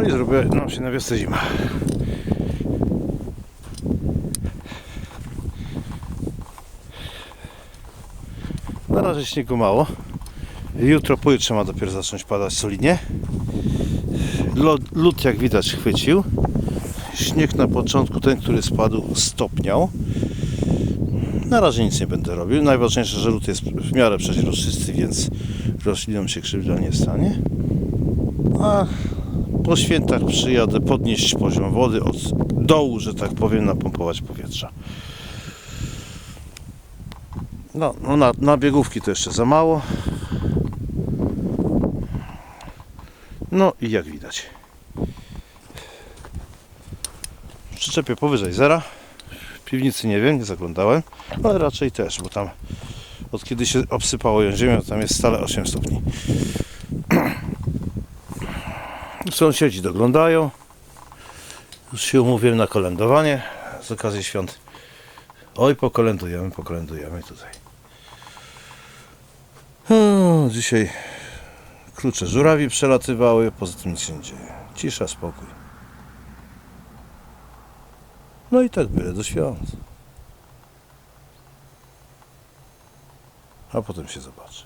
No i zrobię nam się na wiosnę zima. Na razie śniegu mało. Jutro, pojutrze ma dopiero zacząć padać solidnie. Lód, jak widać chwycił. Śnieg na początku, ten który spadł, stopniał. Na razie nic nie będę robił. Najważniejsze, że lód jest w miarę przeźroczysty, więc roślinom się krzywda nie stanie. A po świętach przyjadę podnieść poziom wody od dołu, że tak powiem, napompować powietrza. No, no na, na biegówki to jeszcze za mało. No i jak widać. W przyczepie powyżej zera. W piwnicy nie wiem, nie zaglądałem, ale raczej też, bo tam od kiedy się obsypało ją ziemią, tam jest stale 8 stopni. Sąsiedzi doglądają. Już się umówiłem na kolędowanie z okazji świąt. Oj, pokolędujemy, pokolędujemy tutaj. Dzisiaj klucze żurawi przelatywały, poza tym nic się nie dzieje. Cisza, spokój. No i tak byle do świąt. A potem się zobaczy.